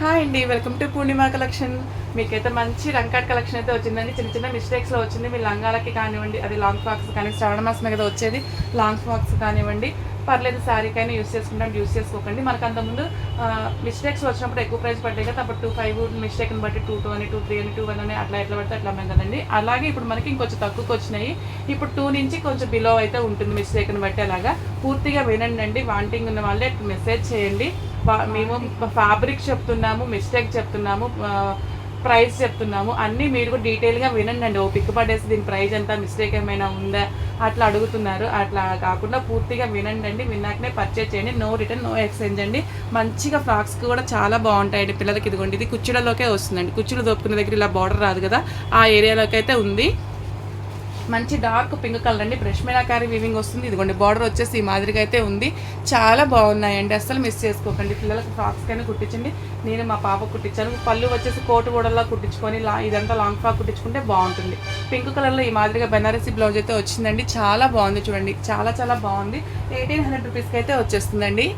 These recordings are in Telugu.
హాయ్ అండి వెల్కమ్ టు పూర్ణిమ కలెక్షన్ మీకైతే మంచి రంకాట్ కలెక్షన్ అయితే వచ్చిందండి. చిన్న చిన్న మిస్టేక్స్లో వచ్చింది. మీ లంగాలకి కానివ్వండి అది లాంగ్ ఫ్రాక్స్ కానీ శ్రావణ మాసం కదా వచ్చేది లాంగ్ ఫ్రాక్స్ కానివ్వండి పర్లేదు శారీకైనా యూస్ చేసుకుంటాం యూస్ చేసుకోకండి. మనకు అంతకుముందు మిస్టేక్స్ వచ్చినప్పుడు ఎక్కువ ప్రైస్ పడ్డాయి కదా అప్పుడు టూ ఫైవ్ మిస్టేక్ని బట్టి టూ టూ అని టూ త్రీ అని టూ వన్ అని అట్లా ఎట్లా పడితే అట్లా అమ్మాం కదండి. అలాగే ఇప్పుడు మనకి ఇంకొంచెం తక్కువకి వచ్చినాయి. ఇప్పుడు టూ నుంచి కొంచెం బిలో అయితే ఉంటుంది మిస్టేక్ని బట్టి అలాగా. పూర్తిగా వినండి అండి. వాంటింగ్ ఉన్న వాళ్ళే మెసేజ్ చేయండి. మేము ఫ్యాబ్రిక్ చెప్తున్నాము మిస్టేక్ చెప్తున్నాము ప్రైస్ చెప్తున్నాము అన్నీ మీరు కూడా డీటెయిల్గా వినండి అండి ఓ పిక్ పడేసి దీని ప్రైస్ ఎంత మిస్టేక్ ఏమైనా ఉందా అట్లా అడుగుతున్నారు. అట్లా కాకుండా పూర్తిగా వినండి అండి విన్నాకనే పర్చేజ్ చేయండి. నో రిటర్న్ నో ఎక్స్చేంజ్ అండి. మంచిగా ఫ్రాక్స్ కూడా చాలా బాగుంటాయండి పిల్లలకి. ఇదిగోండి ఇది కుచ్చులలోకే వస్తుందండి. కుచ్చులు దోపుకునే దగ్గర ఇలా బార్డర్ రాదు కదా ఆ ఏరియాలోకి అయితే ఉంది. మంచి డార్క్ పింక్ కలర్ అండి. బ్రష్ మీనాకారి వీవింగ్ వస్తుంది. ఇదిగోండి బార్డర్ వచ్చేసి ఈ మాదిరిగా అయితే ఉంది. చాలా బాగున్నాయండి. అస్సలు మిస్ చేసుకోకండి. పిల్లలకు ఫ్రాక్స్ కానీ కుట్టించండి. నేను మా పాప కుట్టించాను. పళ్ళు వచ్చేసి కోటు గోడల్లో కుట్టించుకొని లా ఇదంతా లాంగ్ ఫ్రాక్ కుట్టించుకుంటే బాగుంటుంది. పింక్ కలర్లో ఈ మాదిరిగా బెనారసీ బ్లౌజ్ అయితే వచ్చిందండి. చాలా బాగుంది చూడండి. చాలా చాలా బాగుంది. ఎయిటీన్ హండ్రెడ్ రూపీస్కి అయితే వచ్చేస్తుందండి.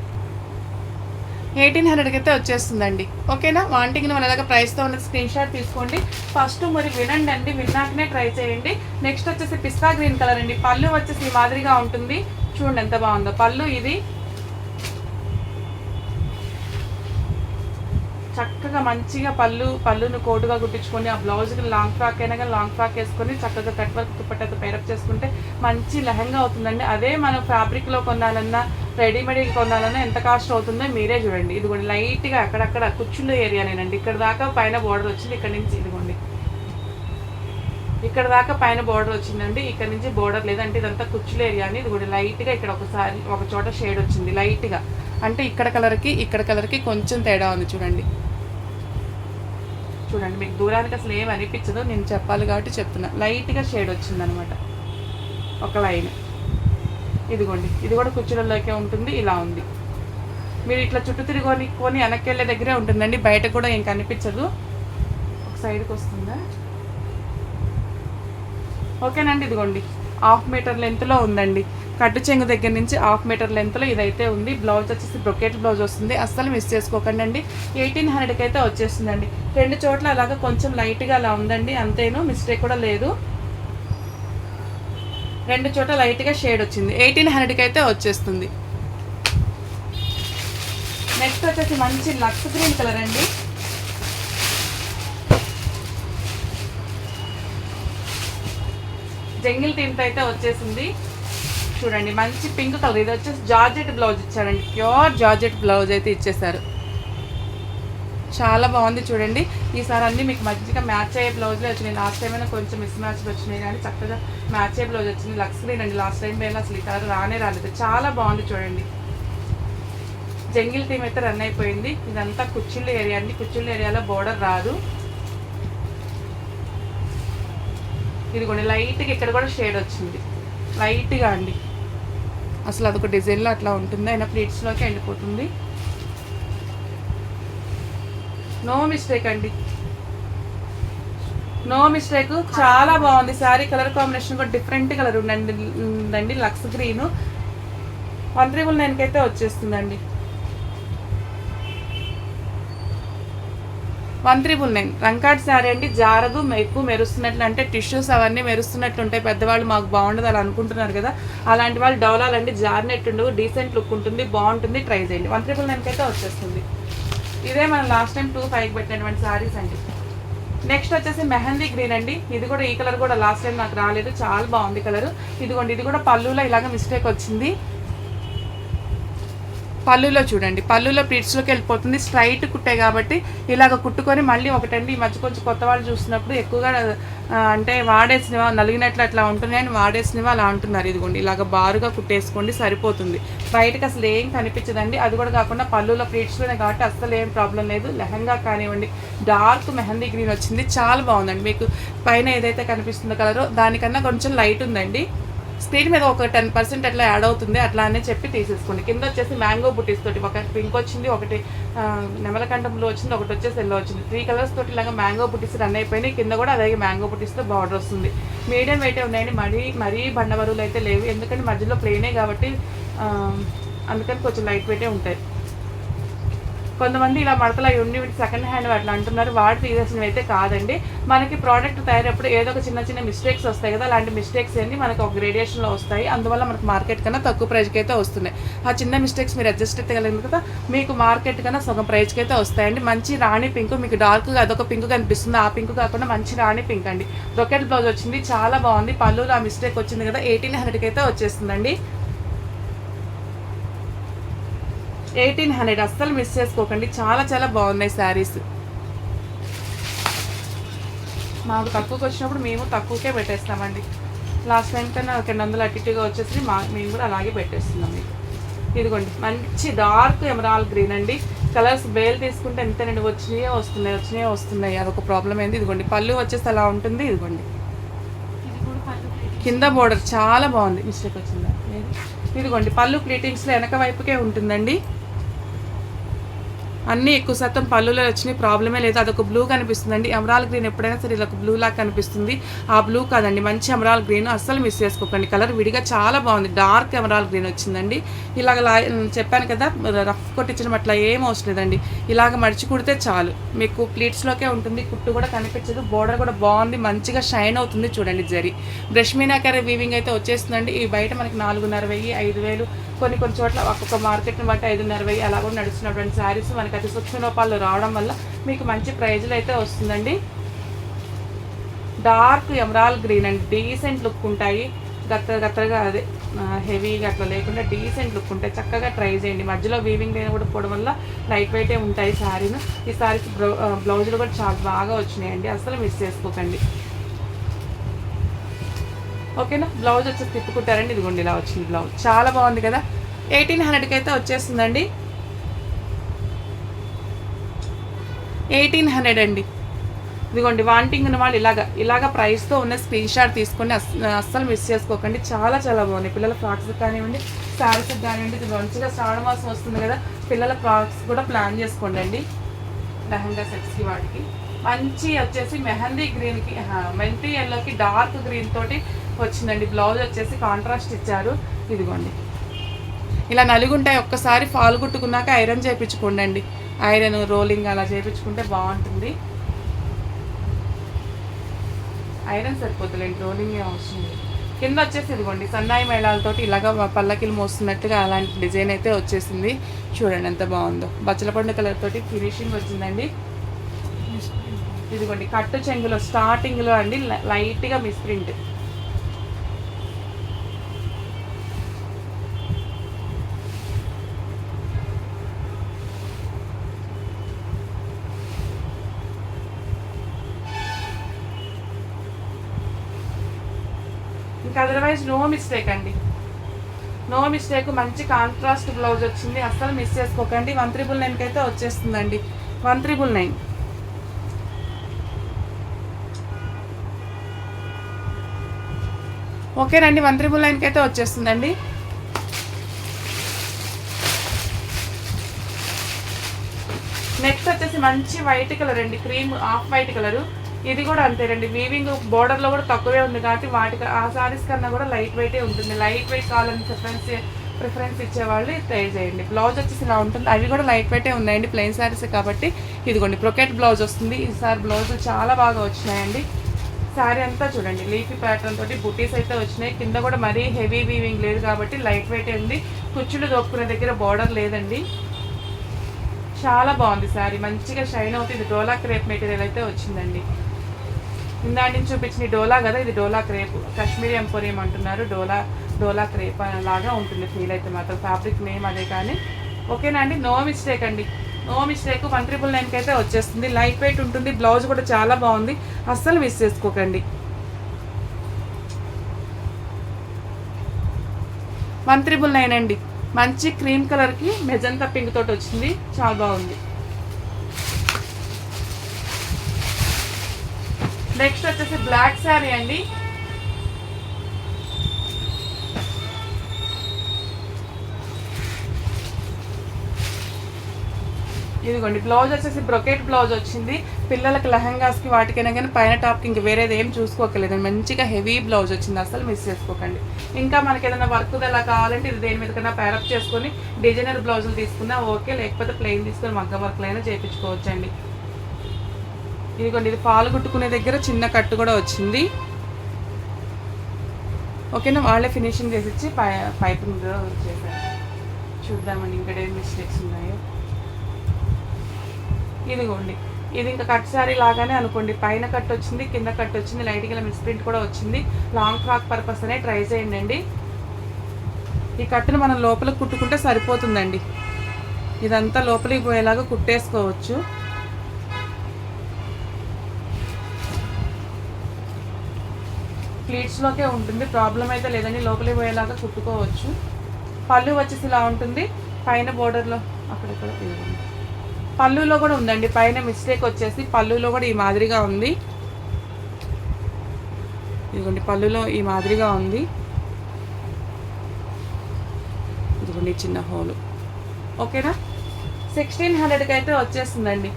ఎయిటీన్ హండ్రెడ్కి అయితే వచ్చేస్తుందండి. ఓకేనా? వాంటింగ్ మన దగ్గర ప్రైస్తో ఉన్న స్క్రీన్ షాట్ తీసుకోండి. ఫస్ట్ మరి వినండి అండి విన్నాకనే ట్రై చేయండి. నెక్స్ట్ వచ్చేసి పిస్తా గ్రీన్ కలర్ అండి. పళ్ళు వచ్చేసి ఈ మాదిరిగా ఉంటుంది. చూడండి ఎంత బాగుందో. పళ్ళు ఇది చక్కగా మంచిగా పళ్ళు పళ్ళును కోటుగా కుట్టించుకొని ఆ బ్లౌజ్కి లాంగ్ ఫ్రాక్ అయినా కానీ లాంగ్ ఫ్రాక్ వేసుకొని చక్కగా కట్ వర్క్ దుప్పట్టతో పేరప్ చేసుకుంటే మంచి లెహంగా అవుతుందండి. అదే మనం ఫ్యాబ్రిక్లో కొనాలన్నా రెడీమేడ్ కొనాలన్నా ఎంత కాస్ట్ అవుతుందో మీరే చూడండి. ఇదిగోండి లైట్గా అక్కడక్కడ కుచ్చుల ఏరియానేనండి ఇక్కడ దాకా పైన బోర్డర్ వచ్చింది ఇక్కడ నుంచి ఇదిగోండి. ఇక్కడ దాకా పైన బోర్డర్ వచ్చిందండి ఇక్కడ నుంచి బోర్డర్ లేదంటే ఇదంతా కుచ్చుల ఏరియా అని కూడా లైట్గా ఇక్కడ ఒకసారి ఒక చోట షేడ్ వచ్చింది లైట్గా అంటే ఇక్కడ కలర్కి ఇక్కడ కలర్కి కొంచెం తేడా ఉంది చూడండి. చూడండి మీకు దూరానికి అసలు ఏం అనిపించదు. నేను చెప్పాలి కాబట్టి చెప్తున్నా. లైట్గా షేడ్ వచ్చిందనమాట. ఒక లైన్ ఇదిగోండి ఇది కూడా కుచ్చులలోకే ఉంటుంది ఇలా ఉంది. మీరు ఇట్లా చుట్టూ తిరిగొని కొని వెనక్కి వెళ్ళే దగ్గరే ఉంటుందండి. బయట కూడా ఏం కనిపించదు. ఒక సైడ్కి వస్తుందా? ఓకేనండి ఇదిగోండి. హాఫ్ మీటర్ లెంత్లో ఉందండి. కట్టు చెంగు దగ్గర నుంచి హాఫ్ మీటర్ లెంత్లో ఇదైతే ఉంది. బ్లౌజ్ వచ్చేసి బ్రొకెట్ బ్లౌజ్ వస్తుంది. అస్సలు మిస్ చేసుకోకండి అండి. ఎయిటీన్ హండ్రెడ్కి అయితే వచ్చేస్తుందండి. రెండు చోట్ల అలాగా కొంచెం లైట్గా అలా ఉందండి. అంతేను మిస్టేక్ కూడా లేదు. రెండు చోట్ల లైట్గా షేడ్ వచ్చింది. ఎయిటీన్ హండ్రెడ్కి అయితే వచ్చేస్తుంది. నెక్స్ట్ వచ్చేసి మంచి లక్స్ గ్రీన్ కలర్ అండి. జంగిల్ టీమ్తో అయితే వచ్చేసింది. చూడండి మంచి పింక్ కలర్. ఇది వచ్చేసి జార్జెట్ బ్లౌజ్ ఇచ్చారండి. ప్యూర్ జార్జెట్ బ్లౌజ్ అయితే ఇచ్చేసారు చాలా బాగుంది చూడండి. ఈసారి అన్నీ మీకు మంచిగా మ్యాచ్ అయ్యే బ్లౌజ్లే వచ్చినాయి. లాస్ట్ టైం అయినా కొంచెం మిస్ మ్యాచ్లు వచ్చినాయి కానీ చక్కగా మ్యాచ్ అయ్యే బ్లౌజ్ వచ్చింది. లక్స్ గ్రీన్ అండి. లాస్ట్ టైం పైన అసలు ఈ కలర్ రానే రాలేదు. చాలా బాగుంది చూడండి. జంగిల్ టీమ్ అయితే రన్ అయిపోయింది. ఇదంతా కుచ్చిళ్ళ ఏరియా అండి. కుచ్చిళ్ళ ఏరియాలో బోర్డర్ రాదు. ఇదిగోండి లైట్గా ఇక్కడ కూడా షేడ్ వచ్చింది. లైట్గా అండి. అసలు అదొక డిజైన్లో అట్లా ఉంటుంది. అయినా ప్లేట్స్లోకి వెళ్ళిపోతుంది. నో మిస్టేక్ అండి. నో మిస్టేక్ చాలా బాగుంది. శారీ కలర్ కాంబినేషన్ కూడా డిఫరెంట్ కలర్ ఉందండి ఉందండి. లక్స్ గ్రీన్ వన్ త్రిబుల్ నైన్కి అయితే వచ్చేస్తుందండి. One triple nine. రంకాట్ శారీ అండి జారదు ఎక్కువ మెరుస్తున్నట్లు అంటే టిష్యూస్ అవన్నీ మెరుస్తున్నట్లు ఉంటాయి పెద్దవాళ్ళు మాకు బాగుండదు అలా అనుకుంటున్నారు కదా. అలాంటి వాళ్ళు డౌలాలండి జారినట్టు ఉండవు. డీసెంట్ లుక్ ఉంటుంది బాగుంటుంది ట్రై చేయండి. వన్ త్రిబుల్ నైన్కి అయితే వచ్చేస్తుంది. ఇదే మనం లాస్ట్ టైం టూ ఫైవ్కి పెట్టినటువంటి శారీస్ అండి. నెక్స్ట్ వచ్చేసి మెహందీ గ్రీన్ అండి. ఇది కూడా ఈ కలర్ కూడా లాస్ట్ టైం నాకు రాలేదు. చాలా బాగుంది కలర్. ఇదిగోండి ఇది కూడా పళ్ళులో ఇలాగ మిస్టేక్ వచ్చింది. పళ్ళులో చూడండి. పళ్ళులో ప్లీట్స్లోకి వెళ్ళిపోతుంది. స్ట్రైట్ కుట్టే కాబట్టి ఇలాగ కుట్టుకొని మళ్ళీ ఒకటండి. ఈ మధ్య కొంచెం కొత్త వాళ్ళు చూసినప్పుడు ఎక్కువగా అంటే వాడేసినవా నలిగినట్లు అట్లా ఉంటున్నాయని వాడేసినవా అలా అంటున్నారు. ఇదిగోండి ఇలాగ బారుగా కుట్టేసుకోండి సరిపోతుంది. బయటకు అసలు ఏం కనిపించదండి. అది కూడా కాకుండా పళ్ళులో ప్లీట్స్లోనే కాబట్టి అసలు ఏం ప్రాబ్లం లేదు. లెహంగా కానివ్వండి డార్క్ మెహందీ గ్రీన్ వచ్చింది. చాలా బాగుందండి. మీకు పైన ఏదైతే కనిపిస్తుందో కలరో దానికన్నా కొంచెం లైట్ ఉందండి. స్పీడ్ మీద ఒక టెన్ పర్సెంట్ అట్లా యాడ్ అవుతుంది అట్లా అనే చెప్పి తీసేసుకోండి. కింద వచ్చేసి మ్యాంగో బుటీస్ తోటి ఒక పింక్ వచ్చింది ఒకటి నెమలకంఠంలో వచ్చింది ఒకటి వచ్చేసి ఎల్లో వచ్చింది. త్రీ కలర్స్ తోటి ఇలాగా మ్యాంగో బుటీస్ రన్ అయిపోయినాయి. కింద కూడా అలాగే మ్యాంగో బుటీస్తో బార్డర్ వస్తుంది. మీడియం వెయిటే ఉన్నాయండి. మరీ మరీ బండ బరువులు అయితే లేవు. ఎందుకంటే మధ్యలో ప్లేనే కాబట్టి అందుకని కొంచెం లైట్ వెయిటే ఉంటాయి. కొంతమంది ఇలా మడతలు అవి ఉండి సెకండ్ హ్యాండ్ అట్లా అంటున్నారు. వాడి తీసేసినవి అయితే కాదండి. మనకి ప్రోడక్ట్ తయారప్పుడు ఏదో ఒక చిన్న చిన్న మిస్టేక్స్ వస్తాయి కదా అలాంటి మిస్టేక్స్ అన్ని మనకు ఒక గ్రేడియేషన్లో వస్తాయి. అందువల్ల మనకు మార్కెట్ కన్నా తక్కువ ప్రైస్కి అయితే వస్తున్నాయి. ఆ చిన్న మిస్టేక్స్ మీరు అడ్జస్ట్ అయితే కదా మీకు మార్కెట్ కన్నా సగం ప్రైస్కి అయితే వస్తాయండి. మంచి రాణి పింక్ మీకు డార్క్గా అదొక పింక్ కనిపిస్తుంది. ఆ పింక్ కాకుండా మంచి రాణి పింక్ అండి. రొకెట్ బ్లౌజ్ వచ్చింది చాలా బాగుంది. పళ్ళులో ఆ మిస్టేక్ వచ్చింది కదా ఎయిటీన్ హండ్రెడ్కి అయితే వచ్చేస్తుందండి. Eighteen hundred. అస్సలు మిస్ చేసుకోకండి. చాలా చాలా బాగున్నాయి శారీస్. మాకు తక్కువకి వచ్చినప్పుడు మేము తక్కువకే పెట్టేస్తామండి. లాస్ట్ టైం కన్నా రెండు వందలు అటు ఇటుగా వచ్చేసి మా మేము కూడా అలాగే పెట్టేస్తున్నాం మీకు. ఇదిగోండి. మంచి డార్క్ ఎమరాల్ గ్రీన్ అండి. కలర్స్ బేల్ తీసుకుంటే ఎంతనండి వచ్చినాయే వస్తున్నాయి వచ్చినాయే వస్తున్నాయి. అదొక ప్రాబ్లం ఏంది? ఇదిగోండి. పళ్ళు వచ్చేసి అలా ఉంటుంది. ఇదిగోండి. కింద బోర్డర్ చాలా బాగుంది. మిస్టేక్ వచ్చిందా? ఇదిగోండి. పళ్ళు ప్లీటింగ్స్లో వెనక వైపుకే ఉంటుందండి. అన్నీ ఎక్కువ శాతం పళ్ళులో వచ్చినాయి. ప్రాబ్లమే లేదు. అదొక బ్లూ కనిపిస్తుందండి. ఎమరాల్ గ్రీన్ ఎప్పుడైనా సరే ఇలా బ్లూ లాగా కనిపిస్తుంది. ఆ బ్లూ కాదండి. మంచి ఎమరాల్ గ్రీన్ అస్సలు మిస్ చేసుకోకండి. కలర్ విడిగా చాలా బాగుంది. డార్క్ ఎమరాల్ గ్రీన్ వచ్చిందండి. ఇలాగ చెప్పాను కదా రఫ్ కొట్టించడం అట్లా ఏం అవసరం లేదండి. ఇలాగ మడిచి కుడితే చాలు. మీకు ప్లీట్స్లోకే ఉంటుంది. కుట్టు కూడా కనిపించదు. బోర్డర్ కూడా బాగుంది. మంచిగా షైన్ అవుతుంది చూడండి జరి. బ్రష్ మీనాకర వీవింగ్ అయితే వచ్చేస్తుందండి. ఈ బయట మనకి నాలుగున్నర వెయ్యి ఐదు వేలు కొన్ని కొన్ని చోట్ల ఒక్కొక్క మార్కెట్ని బట్టి ఐదున్నర వెయ్యి అలా కూడా నడుస్తున్నటువంటి శారీస్ మనకి అతి సూక్ష్మ లోపాలు రావడం వల్ల మీకు మంచి ప్రైజ్లు అయితే వస్తుందండి. డార్క్ ఎమరాల్ గ్రీన్ అండి. డీసెంట్ లుక్ ఉంటాయి. గత్త గత్తగా అదే హెవీగా అట్లా లేకుండా డీసెంట్ లుక్ ఉంటాయి. చక్కగా ట్రై చేయండి. మధ్యలో వీవింగ్ అయినా కూడా పోవడం వల్ల లైట్ వెయిటే ఉంటాయి శారీను ఈ శారీస్ బ్లౌజులు కూడా చాలా బాగా వచ్చినాయండి. అసలు మిస్ చేసుకోకండి. ఓకేనా? బ్లౌజ్ వచ్చి తిప్పుకుంటారండి. ఇదిగోండి ఇలా వచ్చింది బ్లౌజ్. చాలా బాగుంది కదా? ఎయిటీన్ హండ్రెడ్కి అయితే వచ్చేస్తుందండి. ఎయిటీన్ హండ్రెడ్ అండి. ఇదిగోండి వాంటింగ్ ఉన్న వాళ్ళు ఇలాగ ఇలాగ ప్రైస్తో ఉన్న స్క్రీన్ షాట్ తీసుకొని అస్సలు మిస్ చేసుకోకండి. చాలా చాలా బాగున్నాయి. పిల్లల ఫ్రాక్స్ కానివ్వండి శారీస్ కానివ్వండి ఇది మంచిగా శ్రావణ మాసం వస్తుంది కదా. పిల్లల ఫ్రాక్స్ కూడా ప్లాన్ చేసుకోండి అండి లెహంగా సెట్స్కి వాటికి. మంచి వచ్చేసి మెహందీ గ్రీన్కి మెంతి ఎల్లోకి డార్క్ గ్రీన్ తోటి వచ్చిందండి. బ్లౌజ్ వచ్చేసి కాంట్రాస్ట్ ఇచ్చారు. ఇదిగోండి. ఇలా నలుగుంటాయి. ఒక్కసారి ఫాల్ కుట్టుకున్నాక ఐరన్ చేయించుకోండి ఐరన్ రోలింగ్ అలా చేయించుకుంటే బాగుంటుంది. ఐరన్ సరిపోతుందండి రోలింగ్ వస్తుంది అవసరం లేదు. కింద వచ్చేసి ఇదిగోండి. సన్నాయి మేళాలతోటి ఇలాగ పల్లకిలు మోస్తున్నట్టుగా అలాంటి డిజైన్ అయితే వచ్చేసింది. చూడండి ఎంత బాగుందో. బచ్చలపండు కలర్ తోటి ఫినిషింగ్ వచ్చిందండి. ఇదిగోండి కట్టు చెంగులో స్టార్టింగ్లో అండి లై- లైట్గా మిస్ప్రింట్ ఇంకా అదర్వైజ్ నో మిస్టేక్ అండి. నో మిస్టేక్ మంచి కాంట్రాస్ట్ బ్లౌజ్ వచ్చింది. అస్సలు మిస్ చేసుకోకండి. వన్ త్రిబుల్ నైన్కి అయితే వచ్చేస్తుందండి. వన్ త్రిబుల్ నైన్ ఓకేనండి వన్ త్రిబుల్ నైన్కి అయితే వచ్చేస్తుందండి. నెక్స్ట్ వచ్చేసి మంచి వైట్ కలర్ అండి క్రీమ్ ఆఫ్ వైట్ కలర్. ఇది కూడా అంతేనండి వీవింగ్ బోర్డర్లో కూడా తక్కువే ఉంది కాబట్టి వాటికి ఆ సారీస్ కన్నా కూడా లైట్ వెయిటే ఉంటుంది. లైట్ వెయిట్ కావాలని ప్రిఫరెన్స్ ప్రిఫరెన్స్ ఇచ్చేవాళ్ళు ట్రై చేయండి. బ్లౌజ్ వచ్చేసి ఇలా ఉంటుంది. అవి కూడా లైట్ వెయిటే ఉన్నాయండి ప్లెయిన్ శారీస్ కాబట్టి. ఇదిగోండి ప్రొకెట్ బ్లౌజ్ వస్తుంది. ఈసారి బ్లౌజ్ చాలా బాగా వచ్చినాయండి. శారీ అంతా చూడండి. లీఫీ ప్యాటర్న్ తోటి బుటీస్ అయితే వచ్చినాయి. కింద కూడా మరీ హెవీ వీవింగ్ లేదు కాబట్టి లైట్ వెయిట్ ఉంది. కుచ్చులు దొక్కునే దగ్గర బార్డర్ లేదండి. చాలా బాగుంది శారీ మంచిగా షైన్ అవుతుంది. డోలా క్రేప్ మెటీరియల్ అయితే వచ్చిందండి. ఇందా నుంచి చూపించిన డోలా కదా ఇది డోలా క్రేప్. కాశ్మీరీ ఎంపోరియం అంటున్నారు. డోలా డోలా క్రేప్ లాగా ఉంటుంది ఫీల్ అయితే మాత్రం. ఫ్యాబ్రిక్ నేమ్ అదే కానీ. ఓకేనా అండి? నో మిస్టేక్ అండి. నో మిస్టేక్ వన్ ట్రిపుల్ నైన్కి అయితే వచ్చేస్తుంది. లైట్ వెయిట్ ఉంటుంది. బ్లౌజ్ కూడా చాలా బాగుంది. అస్సలు మిస్ చేసుకోకండి. వన్ త్రిబుల్ నైన్ అండి. మంచి క్రీమ్ కలర్కి మెజంతా పింక్ తోటి వచ్చింది. చాలా బాగుంది. నెక్స్ట్ వచ్చేసి బ్లాక్ శారీ అండి. ఇదిగోండి బ్లౌజ్ వచ్చేసి బ్రొకెట్ బ్లౌజ్ వచ్చింది. పిల్లలకి లెహంగాస్కి వాటికైనా కానీ పైన టాప్కి ఇంక వేరేది ఏం చూసుకోకలేదు మంచిగా హెవీ బ్లౌజ్ వచ్చింది. అసలు మిస్ చేసుకోకండి. ఇంకా మనకి ఏదైనా వర్క్ ఎలా కావాలంటే ఇది దేని మీద కన్నా ప్యారప్ చేసుకొని డిజైనర్ బ్లౌజులు తీసుకున్నా ఓకే. లేకపోతే ప్లెయిన్ తీసుకొని మగ్గ వర్క్లు అయినా చేయించుకోవచ్చండి. ఇదిగోండి ఇది పాలు కుట్టుకునే దగ్గర చిన్న కట్టు కూడా వచ్చింది. ఓకేనా? వాళ్ళే ఫినిషింగ్ చేసి ఇచ్చి పై పైపింగ్ చేశారు చూద్దామండి ఇంకా ఏం మిస్టేక్స్ ఉన్నాయో. ఇదిగోండి. ఇది ఇంకా కట్ సారీ లాగానే అనుకోండి. పైన కట్ వచ్చింది కింద కట్ వచ్చింది లైట్ గల మిస్ ప్రింట్ కూడా వచ్చింది. లాంగ్ ఫ్రాక్ పర్పస్ అనే ట్రై చేయండి అండి ఈ కట్టును మనం లోపలికి కుట్టుకుంటే సరిపోతుందండి. ఇదంతా లోపలికి పోయేలాగా కుట్టేసుకోవచ్చు. ప్లీట్స్లోకే ఉంటుంది. ప్రాబ్లం అయితే లేదండి. లోపలికి పోయేలాగా కుట్టుకోవచ్చు. పళ్ళు వచ్చేసి ఇలా ఉంటుంది. పైన బోర్డర్లో అక్కడక్కడ పళ్ళులో కూడా ఉందండి. పైన మిస్టేక్ వచ్చేసి పళ్ళులో కూడా ఈ మాదిరిగా ఉంది. ఇదిగోండి పళ్ళులో ఈ మాదిరిగా ఉంది. ఇదిగోండి చిన్న హోలు ఓకేనా? సిక్స్టీన్ హండ్రెడ్కి అయితే వచ్చేస్తుందండి.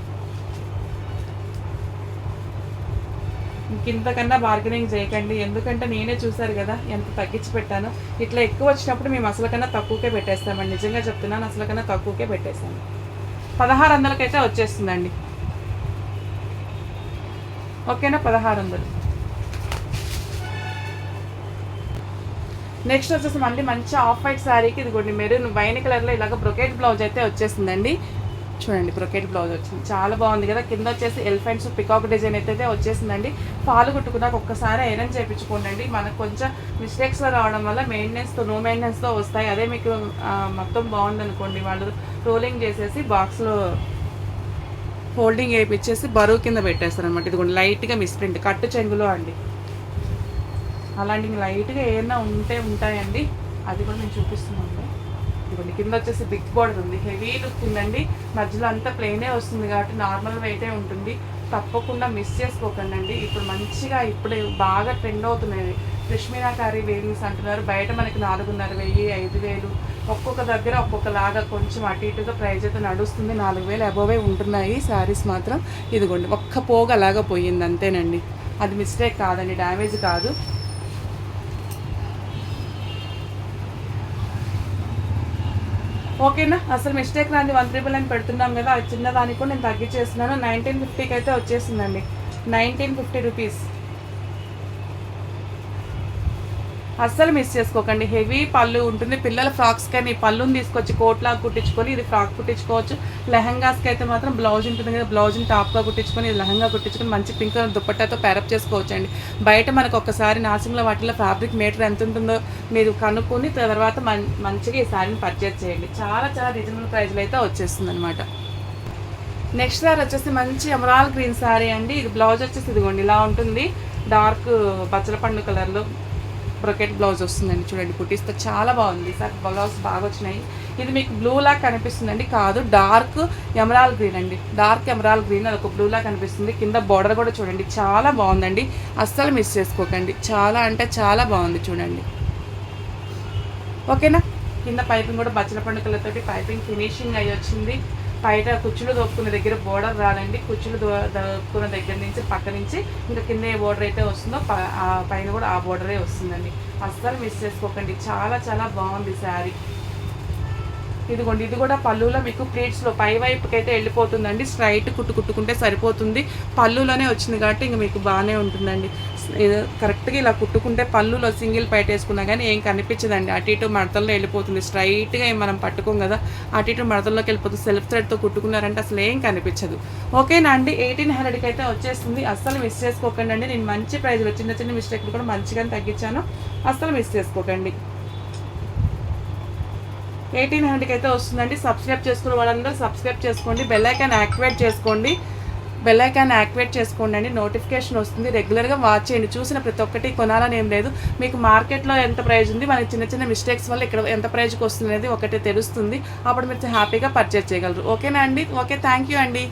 ఇంతకన్నా బార్గెనింగ్ చేయకండి. ఎందుకంటే నేనే చూశారు కదా ఎంత తగ్గించి పెట్టాను. ఇట్లా ఎక్కువ వచ్చినప్పుడు మేము అసలు కన్నా తక్కువకే పెట్టేస్తామండి. నిజంగా చెప్తున్నాను అసలు కన్నా తక్కువకే పెట్టేస్తాను. పదహారు వందలకైతే వచ్చేస్తుందండి. ఓకేనా? పదహారు వందలు నెక్స్ట్ వచ్చేసి మళ్ళీ మంచి ఆఫ్ వైట్ శారీకి ఇదిగోండి మెరూన్ వైన్ కలర్లో ఇలాగ బ్రొకేట్ బ్లౌజ్ అయితే వచ్చేసిందండి చూడండి బ్రొకెట్ బ్లౌజ్ వచ్చింది. చాలా బాగుంది కదా. కింద వచ్చేసి ఎలిఫెంట్స్ పికాక్ డిజైన్ అయితే వచ్చేసిందండి. పాలు కుట్టుకున్నాక ఒక్కసారి ఐరన్ చేయించుకోండి మనకు కొంచెం మిస్టేక్స్లో రావడం వల్ల మెయింటెనెన్స్తో నో మెయింటెనెన్స్తో వస్తాయి. అదే మీకు మొత్తం బాగుందనుకోండి. వాళ్ళు రోలింగ్ చేసేసి బాక్స్లో ఫోల్డింగ్ వేయించేసి బరువు కింద పెట్టేస్తారు అనమాట ఇదిగోండి లైట్గా మిస్ప్రింట్ కట్టు చెంగులో అండి. అలాంటి లైట్గా ఏమైనా ఉంటే ఉంటాయండి. అది కూడా నేను చూపిస్తున్నాను. ఇదిగోండి కింద వచ్చేసి బిగ్ బోర్డర్ ఉంది. హెవీ లుక్ ఉందండి. మధ్యలో అంతా ప్లెయినే వస్తుంది కాబట్టి నార్మల్ వెయిటే ఉంటుంది. తప్పకుండా మిస్ చేసుకోకండి అండి. ఇప్పుడు మంచిగా ఇప్పుడు బాగా ట్రెండ్ అవుతున్నాయి. కృష్మీనాకారి వేవింగ్స్ అంటున్నారు. బయట మనకి నాలుగున్నర వెయ్యి ఐదు వేలు. ఒక్కొక్క దగ్గర ఒక్కొక్కలాగా కొంచెం అటు ఇటుగా ప్రైజ్ అయితే నడుస్తుంది. నాలుగు వేలు అబోవే ఉంటున్నాయి శారీస్ మాత్రం. ఇదిగోండి ఒక్క పోగు అలాగా పోయింది. అంతేనండి. అది మిస్టేక్ కాదండి డ్యామేజ్ కాదు. ఓకేనా? అసలు మిస్టేక్ రాంది వన్ త్రిబుల్ అని పెడుతున్నాం కదా అది చిన్నదానికి కూడా నేను తగ్గించేస్తున్నాను నైన్టీన్ ఫిఫ్టీకి అయితే వచ్చేసిందండి. Nineteen fifty rupees. అస్సలు మిస్ చేసుకోకండి. హెవీ పళ్ళు ఉంటుంది. పిల్లల ఫ్రాక్స్ కానీ ఈ పళ్ళుని తీసుకొచ్చి కోట్లాగా కుట్టించుకొని ఇది ఫ్రాక్ కుట్టించుకోవచ్చు. లెహంగాస్కి అయితే మాత్రం బ్లౌజ్ ఉంటుంది కదా బ్లౌజ్ని టాప్గా కుట్టించుకొని ఇది లెహంగా కుట్టించుకొని మంచి పింక్ కలర్ దుప్పట్టాతో ప్యారప్ చేసుకోవచ్చు అండి బయట మనకు ఒకసారి నాసింగ్లో వాటిలో ఫ్యాబ్రిక్ మీటర్ ఎంత ఉంటుందో మీరు కనుక్కొని తర్వాత మంచిగా ఈ శారీని పర్చేజ్ చేయండి. చాలా చాలా రీజనబుల్ ప్రైస్లో అయితే వచ్చేస్తుంది అనమాట నెక్స్ట్ సారీ వచ్చేసి మంచి అమరాల్ గ్రీన్ శారీ అండి. ఇది బ్లౌజ్ వచ్చేసి ఇదిగోండి ఇలా ఉంటుంది. డార్క్ బచ్చల పండు కలర్లో బ్రొకెట్ బ్లౌజ్ వస్తుందండి చూడండి కుట్టిస్తే చాలా బాగుంది. సార్ బ్లౌజ్ బాగా వచ్చినాయి. ఇది మీకు బ్లూ లాగా కనిపిస్తుందండి కాదు డార్క్ ఎమరాల్ గ్రీన్ అండి. డార్క్ ఎమరాల్ గ్రీన్ అది ఒక బ్లూ లాగా కనిపిస్తుంది. కింద బార్డర్ కూడా చూడండి చాలా బాగుందండి. అస్సలు మిస్ చేసుకోకండి. చాలా అంటే చాలా బాగుంది చూడండి. ఓకేనా కింద పైపింగ్ కూడా బచ్చల పండుగలతోటి పైపింగ్ ఫినిషింగ్ అయ్యి వచ్చింది. బయట కుచ్చులు దోపుకునే దగ్గర బోర్డర్ రాలండి. కుచ్చులు దో దోపుకున్న దగ్గర నుంచి పక్క నుంచి ఇంకా కింద ఏ బోర్డర్ అయితే వస్తుందో ఆ పైన కూడా ఆ బోర్డరే వస్తుందండి. అస్సలు మిస్ చేసుకోకండి. చాలా చాలా బాగుంది శారీ. ఇదిగోండి ఇది కూడా పళ్ళులో మీకు ప్లేట్స్లో పై వైపుకి అయితే వెళ్ళిపోతుందండి. స్ట్రైట్ కుట్టు కుట్టుకుంటే సరిపోతుంది. పళ్ళులోనే వచ్చింది కాబట్టి ఇంక మీకు బాగానే ఉంటుందండి. కరెక్ట్గా ఇలా కుట్టుకుంటే పళ్ళులో సింగిల్ పైట వేసుకున్నా కానీ ఏం కనిపించదండి. అటు ఇటు మడతల్లో వెళ్ళిపోతుంది. స్ట్రైట్గా ఏం మనం పట్టుకోం కదా అటు ఇటు మడతల్లోకి వెళ్ళిపోతుంది సెల్ఫ్ థ్రెడ్తో కుట్టుకున్నారంటే అసలు ఏం కనిపించదు. ఓకేనా అండి? ఎయిటీన్ హండ్రెడ్కి అయితే వచ్చేస్తుంది అస్సలు మిస్ చేసుకోకండి అండి. నేను మంచి ప్రైజ్లో చిన్న చిన్న మిస్టేక్లు కూడా మంచిగానే తగ్గించాను. అస్సలు మిస్ చేసుకోకండి. ఎయిటీన్ హండ్రెడ్కి అయితే వస్తుందండి. సబ్స్క్రైబ్ చేసుకున్న వాళ్ళందరూ సబ్స్క్రైబ్ చేసుకోండి. బెల్ ఐకాన్ యాక్టివేట్ చేసుకోండి. బెల్ ఐకాన్ యాక్టివేట్ చేసుకోండి అండి. నోటిఫికేషన్ వస్తుంది. రెగ్యులర్గా వాచ్ చేయండి. చూసిన ప్రతి ఒక్కటి కొనాలని ఏం లేదు. మీకు మార్కెట్లో ఎంత ప్రైజ్ ఉంది మనకి చిన్న చిన్న మిస్టేక్స్ వల్ల ఇక్కడ ఎంత ప్రైజ్కి వస్తుంది అనేది ఒకటి తెలుస్తుంది. అప్పుడు మీరు హ్యాపీగా పర్చేస్ చేయగలరు. ఓకేనా అండి? ఓకే థ్యాంక్ యూ అండి.